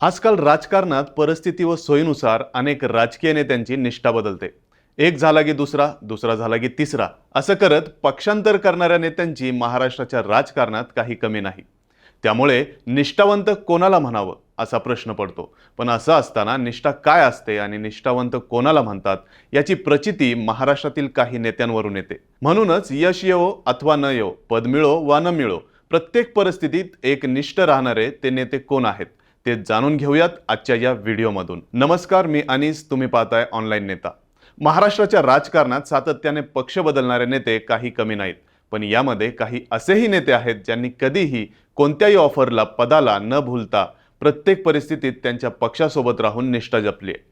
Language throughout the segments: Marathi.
आजकाल राजकारणात परिस्थिती व सोयीनुसार अनेक राजकीय नेत्यांची निष्ठा बदलते. एक झाला की दुसरा दुसरा झाला की तिसरा. असं करत पक्षांतर करणाऱ्या नेत्यांची महाराष्ट्राच्या राजकारणात काही कमी नाही. त्यामुळे निष्ठावंत कोणाला म्हणावं असा प्रश्न पडतो. पण असं असताना निष्ठा काय असते आणि निष्ठावंत कोणाला म्हणतात याची प्रचिती महाराष्ट्रातील काही नेत्यांवरून येते. म्हणूनच यश येवो अथवा न येवो पद मिळो वा न मिळो प्रत्येक परिस्थितीत एक निष्ठ राहणारे ते नेते कोण आहेत? ते जाणून घेऊयात आजच्या या व्हिडिओमधून. नमस्कार मी अनिस तुम्ही पाहताय ऑनलाईन नेता. महाराष्ट्राच्या राजकारणात सातत्याने पक्ष बदलणारे नेते काही कमी नाहीत. पण यामध्ये काही असेही नेते आहेत ज्यांनी कधीही कोणत्याही ऑफरला पदाला न भूलता प्रत्येक परिस्थितीत त्यांच्या पक्षासोबत राहून निष्ठा जपली आहे.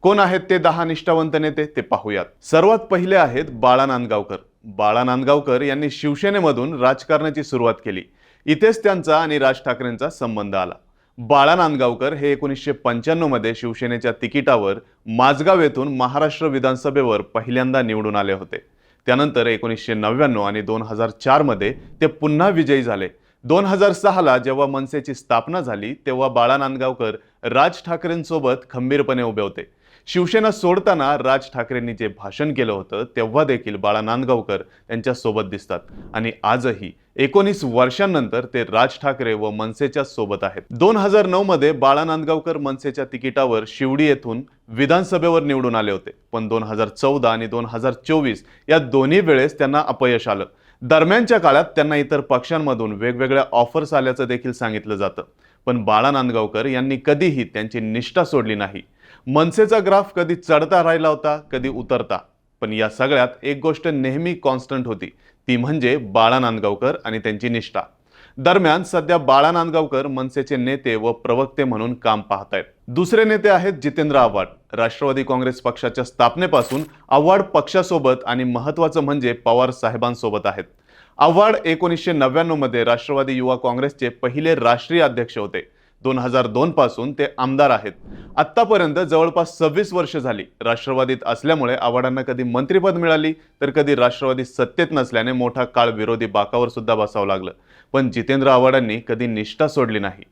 कोण आहेत ते दहा निष्ठावंत नेते? ते पाहूयात. सर्वात पहिले आहेत बाळा नांदगावकर. बाळा नांदगावकर यांनी शिवसेनेमधून राजकारणाची सुरुवात केली. इथेच त्यांचा आणि राज ठाकरेंचा संबंध आला. बाळा नांदगावकर हे एकोणीसशे पंच्याण्णवमध्ये शिवसेनेच्या तिकिटावर माझगाव येथून महाराष्ट्र विधानसभेवर पहिल्यांदा निवडून आले होते. त्यानंतर एकोणीसशे नव्याण्णव आणि दोन हजार चारमध्ये ते पुन्हा विजयी झाले. दोन हजार सहाला जेव्हा मनसेची स्थापना झाली तेव्हा बाळा नांदगावकर राज ठाकरेंसोबत खंबीरपणे उभे होते. शिवसेना सोडताना राज ठाकरेंनी जे भाषण केलं होतं तेव्हा देखील बाळा नांदगावकर त्यांच्यासोबत दिसतात. आणि आजही एकोणीस वर्षांनंतर ते राज ठाकरे व मनसेच्या सोबत आहेत. दोन हजार नऊ मध्ये बाळा नांदगावकर मनसेच्या तिकिटावर शिवडी येथून विधानसभेवर निवडून आले होते. पण दोन हजार चौदा आणि दोन हजार चोवीस या दोन्ही वेळेस त्यांना अपयश आलं. दरम्यानच्या काळात त्यांना इतर पक्षांमधून वेगवेगळ्या ऑफर्स आल्याचं देखील सांगितलं जातं. पण बाळा नांदगावकर यांनी कधीही त्यांची निष्ठा सोडली नाही. मनसेचा ग्राफ कधी चढता राहिला होता कधी उतरता. पण या सगळ्यात एक गोष्ट नेहमी कॉन्स्टंट होती. ती म्हणजे बाळा नांदगावकर आणि त्यांची निष्ठा. दरम्यान सध्या बाळा नांदगावकर मनसेचे नेते व प्रवक्ते म्हणून काम पाहतायत. दुसरे नेते आहेत जितेंद्र आव्हाड. राष्ट्रवादी काँग्रेस पक्षाच्या स्थापनेपासून आव्हाड पक्षासोबत आणि महत्वाचं म्हणजे पवार साहेबांसोबत आहेत. आव्हाड एकोणीसशे नव्याण्णवमध्ये राष्ट्रवादी युवा काँग्रेसचे पहिले राष्ट्रीय अध्यक्ष होते. दोन हजार दोन पासून ते आमदार आहेत. आत्तापर्यंत जवळपास सव्वीस वर्ष झाली. राष्ट्रवादीत असल्यामुळे आव्हाडांना कधी मंत्रिपद मिळाली तर कधी राष्ट्रवादी सत्तेत नसल्याने मोठा काळ विरोधी बाकावर सुद्धा बसावं लागलं. पण जितेंद्र आव्हाडांनी कधी निष्ठा सोडली नाही.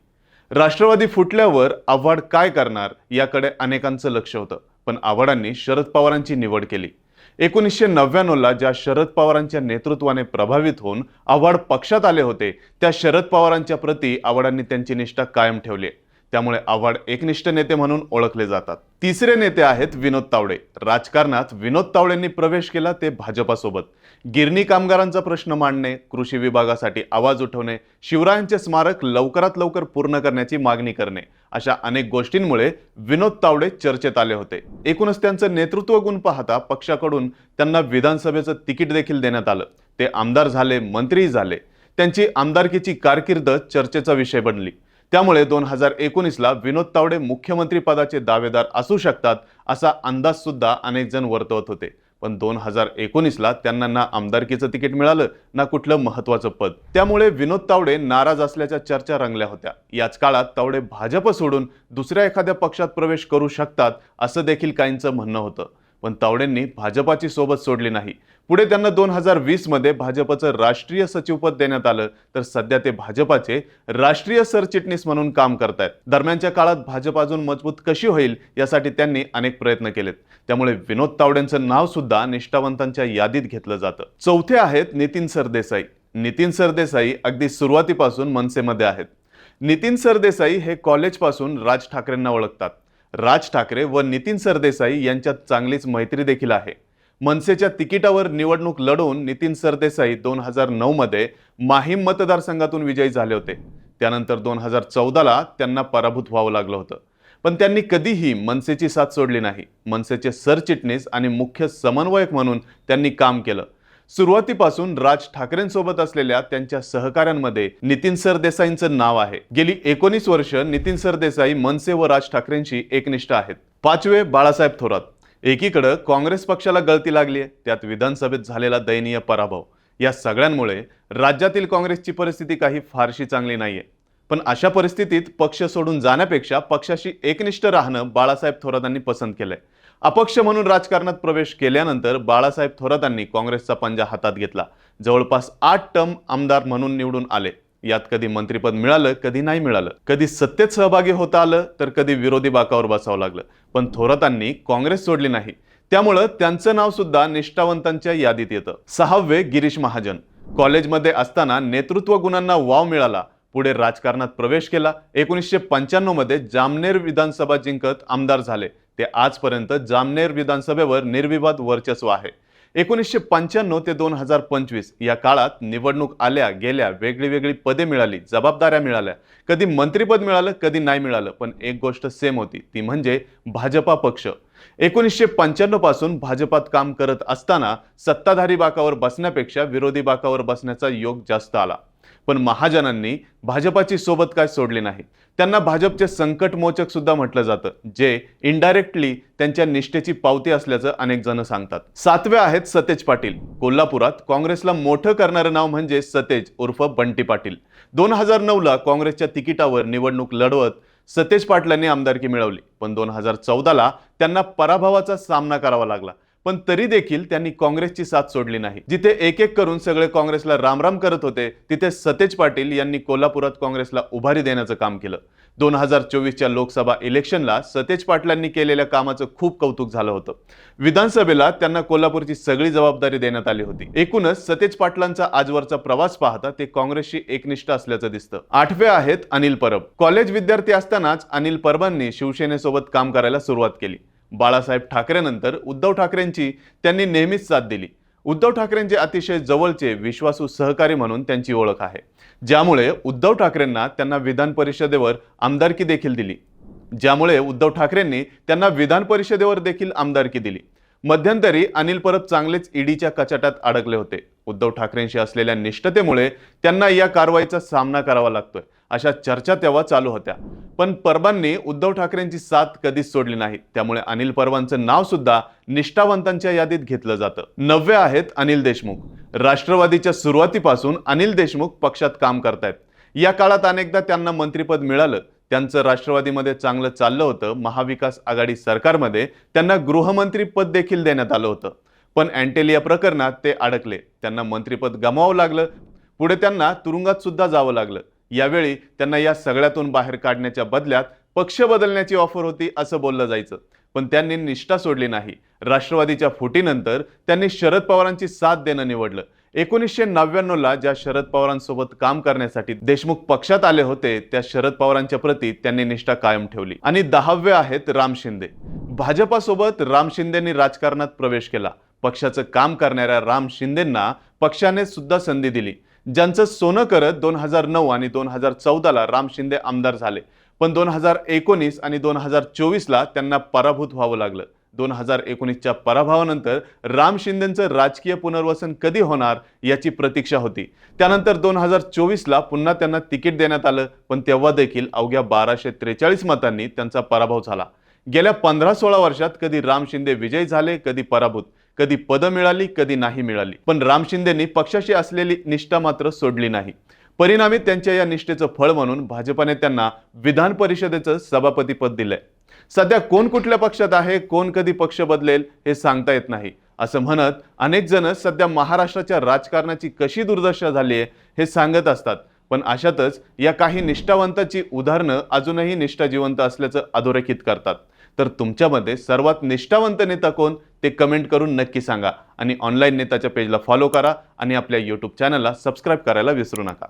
राष्ट्रवादी फुटल्यावर आव्हाड काय करणार याकडे अनेकांचं लक्ष होतं. पण आव्हाडांनी शरद पवारांची निवड केली. एकोणीसशे नव्याण्णवला ज्या शरद पवारांच्या नेतृत्वाने प्रभावित होऊन आव्हाड पक्षात आले होते त्या शरद पवारांच्या प्रती आव्हाडांनी त्यांची निष्ठा कायम ठेवली आहे. त्यामुळे आव्हाड एकनिष्ठ नेते म्हणून ओळखले जातात. तिसरे नेते आहेत विनोद तावडे. राजकारणात विनोद तावडेंनी प्रवेश केला ते भाजपासोबत. गिरणी कामगारांचा प्रश्न मांडणे कृषी विभागासाठी आवाज उठवणे शिवरायांचे स्मारक लवकरात लवकर पूर्ण करण्याची मागणी करणे अशा अनेक गोष्टींमुळे विनोद तावडे चर्चेत आले होते. एकूणच त्यांचं नेतृत्व गुण पाहता पक्षाकडून त्यांना विधानसभेचं तिकीट देखील देण्यात आलं. ते आमदार झाले मंत्री झाले. त्यांची आमदारकीची कारकीर्द चर्चेचा विषय बनली. त्यामुळे दोन हजार एकोणीसला विनोद तावडे मुख्यमंत्री पदाचे दावेदार असू शकतात असा अंदाज सुद्धा अनेक जण वर्तवत होते. पण दोन हजार एकोणीसला त्यांना ना आमदारकीचं तिकीट मिळालं ना कुठलं महत्त्वाचं पद. त्यामुळे विनोद तावडे नाराज असल्याच्या चर्चा रंगल्या होत्या. याच काळात तावडे भाजप सोडून दुसऱ्या एखाद्या पक्षात प्रवेश करू शकतात असं देखील काहींचं म्हणणं होतं. पण तावडेंनी भाजपाची सोबत सोडली नाही. पुढे त्यांना दोन हजार वीसमध्ये भाजपचं राष्ट्रीय सचिवपद देण्यात आलं. तर सध्या ते भाजपाचे राष्ट्रीय सरचिटणीस म्हणून काम करतायत. दरम्यानच्या काळात भाजप अजून मजबूत कशी होईल यासाठी त्यांनी अनेक प्रयत्न केलेत. त्यामुळे विनोद तावडेंचं नाव सुद्धा निष्ठावंतांच्या यादीत घेतलं जातं. चौथे आहेत नितीन सरदेसाई. नितीन सरदेसाई अगदी सुरुवातीपासून मनसेमध्ये आहेत. नितीन सरदेसाई हे कॉलेजपासून राज ठाकरेंना ओळखतात. राज ठाकरे व नितीन सरदेसाई यांच्यात चांगलीच मैत्री देखील आहे. मनसेच्या तिकिटावर निवडणूक लढवून नितीन सरदेसाई दोन हजार नऊ मध्ये माहीम मतदारसंघातून विजयी झाले होते. त्यानंतर दोन हजार चौदाला त्यांना पराभूत व्हावं लागलं होतं. पण त्यांनी कधीही मनसेची साथ सोडली नाही. मनसेचे सरचिटणीस आणि मुख्य समन्वयक म्हणून त्यांनी काम केलं. सुरुवातीपासून राज ठाकरेंसोबत असलेल्या त्यांच्या सहकाऱ्यांमध्ये नितीन सरदेसाईंचं नाव आहे. गेली एकोणीस वर्ष नितीन सरदेसाई मनसे व राज ठाकरेंशी एकनिष्ठ आहेत. पाचवे बाळासाहेब थोरात. एकीकडं काँग्रेस पक्षाला गळती लागली आहे त्यात विधानसभेत झालेला दयनीय पराभव. या सगळ्यांमुळे राज्यातील काँग्रेसची परिस्थिती काही फारशी चांगली नाहीये. पण अशा परिस्थितीत पक्ष सोडून जाण्यापेक्षा पक्षाशी एकनिष्ठ राहणं बाळासाहेब थोरातांनी पसंत केलंय. अपक्ष म्हणून राजकारणात प्रवेश केल्यानंतर बाळासाहेब थोरातांनी काँग्रेसचा पंजा हातात घेतला. जवळपास आठ टर्म आमदार म्हणून निवडून आले. यात कधी मंत्रिपद मिळालं कधी नाही मिळालं. कधी सत्तेत सहभागी होता आलं तर कधी विरोधी बाकावर बसावं लागलं. पण थोरातांनी काँग्रेस सोडली नाही. त्यामुळं त्यांचं नाव सुद्धा निष्ठावंतांच्या यादीत येतं. सहावे गिरीश महाजन. कॉलेजमध्ये असताना नेतृत्व गुणांना वाव मिळाला. पुढे राजकारणात प्रवेश केला. एकोणीसशे पंच्याण्णवमध्ये जामनेर विधानसभा जिंकत आमदार झाले. ते आजपर्यंत जामनेर विधानसभेवर निर्विवाद वर्चस्व आहे. एकोणीसशे पंच्याण्णव ते दोन हजार पंचवीस या काळात निवडणूक आल्या गेल्या वेगळी वेगळी पदे मिळाली जबाबदाऱ्या मिळाल्या. कधी मंत्रिपद मिळालं कधी नाही मिळालं पण एक गोष्ट सेम होती ती म्हणजे भाजपा पक्ष. एकोणीसशे पंच्याण्णवपासून भाजपात काम करत असताना सत्ताधारी बाकावर बसण्यापेक्षा विरोधी बाकावर बसण्याचा योग जास्त आला. पण महाजनांनी भाजपाची सोबत काय सोडली नाही. त्यांना भाजपचे संकटमोचक सुद्धा म्हटलं जातं जे इनडायरेक्टली त्यांच्या निष्ठेची पावती असल्याचं अनेक जण सांगतात. सातवे आहेत सतेज पाटील. कोल्हापुरात काँग्रेसला मोठं करणारं नाव म्हणजे सतेज उर्फ बंटी पाटील. दोन हजार नऊला काँग्रेसच्या तिकिटावर निवडणूक लढवत सतेज पाटलांनी आमदारकी मिळवली. पण दोन हजार चौदाला त्यांना पराभवाचा सामना करावा लागला. पण तरी देखील त्यांनी काँग्रेसची साथ सोडली नाही. जिथे एक एक करून सगळे काँग्रेसला रामराम करत होते तिथे सतेज पाटील यांनी कोल्हापुरात काँग्रेसला उभारी देण्याचं काम केलं. दोन हजार चोवीसच्या लोकसभा इलेक्शनला सतेज पाटलांनी केलेल्या कामाचं खूप कौतुक झालं होतं. विधानसभेला त्यांना कोल्हापूरची सगळी जबाबदारी देण्यात आली होती. एकूणच सतेज पाटलांचा आजवरचा प्रवास पाहता ते काँग्रेसशी एकनिष्ठ असल्याचं दिसतं. आठवे आहेत अनिल परब. कॉलेज विद्यार्थी असतानाच अनिल परबांनी शिवसेनेसोबत काम करायला सुरुवात केली. बाळासाहेब ठाकरेनंतर उद्धव ठाकरेंची त्यांनी नेहमीच साथ दिली. उद्धव ठाकरेंचे अतिशय जवळचे विश्वासू सहकारी म्हणून त्यांची ओळख आहे. ज्यामुळे उद्धव ठाकरेंना त्यांना विधान परिषदेवर आमदारकी देखील दिली. ज्यामुळे उद्धव ठाकरेंनी त्यांना विधान परिषदेवर देखील आमदारकी दिली. मध्यंतरी अनिल परब चांगलेच ईडीच्या कचाट्यात अडकले होते. उद्धव ठाकरेंशी असलेल्या निष्ठतेमुळे त्यांना या कारवाईचा सामना करावा लागतोय. अशा चर्चा तेव्हा चालू होत्या. पण परबांनी उद्धव ठाकरेंची साथ कधीच सोडली नाही. त्यामुळे अनिल परबांचं नाव सुद्धा निष्ठावंतांच्या यादीत घेतलं जातं. नववे आहेत अनिल देशमुख. राष्ट्रवादीच्या सुरुवातीपासून अनिल देशमुख पक्षात काम करतायत. या काळात अनेकदा त्यांना मंत्रिपद मिळालं. त्यांचं राष्ट्रवादीमध्ये चांगलं चाललं होतं. महाविकास आघाडी सरकारमध्ये त्यांना गृहमंत्री पद देखील देण्यात आलं होतं. पण अँटेलिया प्रकरणात ते अडकले. त्यांना मंत्रिपद गमावं लागलं. पुढे त्यांना तुरुंगात सुद्धा जावं लागलं. यावेळी त्यांना या सगळ्यातून बाहेर काढण्याच्या बदल्यात पक्ष बदलण्याची ऑफर होती असं बोललं जायचं. पण त्यांनी निष्ठा सोडली नाही. राष्ट्रवादीच्या फुटीनंतर त्यांनी शरद पवारांची साथ देणं निवडलं. एकोणीसशे नव्याण्णवला ज्या शरद पवारांसोबत काम करण्यासाठी देशमुख पक्षात आले होते त्या शरद पवारांच्या प्रती त्यांनी निष्ठा कायम ठेवली. आणि दहावे आहेत राम शिंदे. भाजपासोबत राम शिंदेनी राजकारणात प्रवेश केला. पक्षाचं काम करणाऱ्या राम शिंदेंना पक्षाने सुद्धा संधी दिली. ज्यांचं सोनं करत दोन हजार नऊ आणि दोन हजार चौदाला राम शिंदे आमदार झाले. पण दोन हजार एकोणीस आणि दोन हजार चोवीसला त्यांना पराभूत व्हावं लागलं. दोन हजार एकोणीसच्या पराभवानंतर राम शिंदेचं राजकीय पुनर्वसन कधी होणार याची प्रतीक्षा होती. त्यानंतर दोन हजार चोवीसला पुन्हा त्यांना तिकीट देण्यात आलं पण तेव्हा देखील अवघ्या बाराशे त्रेचाळीस मतांनी त्यांचा पराभव झाला. गेल्या पंधरा सोळा वर्षात कधी राम शिंदे विजयी झाले कधी पराभूत. कधी पदं मिळाली कधी नाही मिळाली. पण राम शिंदेनी पक्षाशी असलेली निष्ठा मात्र सोडली नाही. परिणामी त्यांच्या या निष्ठेचं फळ म्हणून भाजपाने त्यांना विधान परिषदेचं सभापतीपद दिलंय. सध्या कोण कुठल्या पक्षात आहे कोण कधी पक्ष बदलेल हे सांगता येत नाही. असं म्हणत अनेक जण सध्या महाराष्ट्राच्या राजकारणाची कशी दुर्दशा झाली आहे हे सांगत असतात. पण अशातच या काही निष्ठावंताची उदाहरणं अजूनही निष्ठा जिवंत असल्याचं अधोरेखित करतात. तर तुमच्यामध्ये सर्वात निष्ठावंत नेता कोण ते कमेंट करून नक्की सांगा. आणि ऑनलाईन नेताच्या पेजला फॉलो करा आणि आपल्या यूट्यूब चॅनलला सबस्क्राईब करायला विसरू नका.